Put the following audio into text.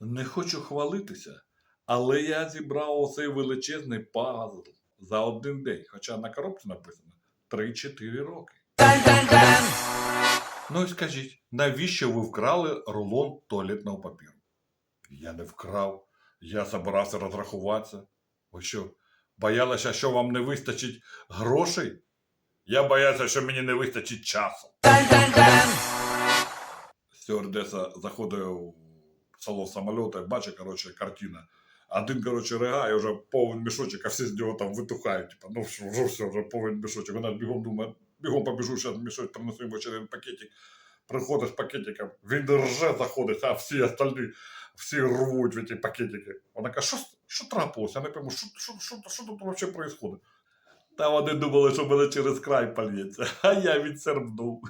Не хочу хвалитися, але я зібрав оцей величезний пазл за один день, хоча на коробці написано 3-4 роки. Ну і скажіть, навіщо ви вкрали рулон туалетного папіру? Я не вкрав, я збирався розрахуватися. Ви що, боялися, що вам не вистачить грошей? Я боявся, що мені не вистачить часу. Стюардеса заходить в салон самоліта і бачить, коротше, картина. Один, коротше, ригає, вже повен мішочок, а всі з нього там витухають. Типа, ну вже все, вже повен мішочок. Вона бігом думає, бігом побіжу, зараз мішочок, принесу йому один пакетик. Приходить з пакетиком, він рже заходить, а всі остальні, всі рвуть в ці пакетики. Вона каже, що, що трапилося? Я не пойму, що, що, що, що тут взагалі відбувається? Та вони думали, що мене через край польється, а я відсербнув.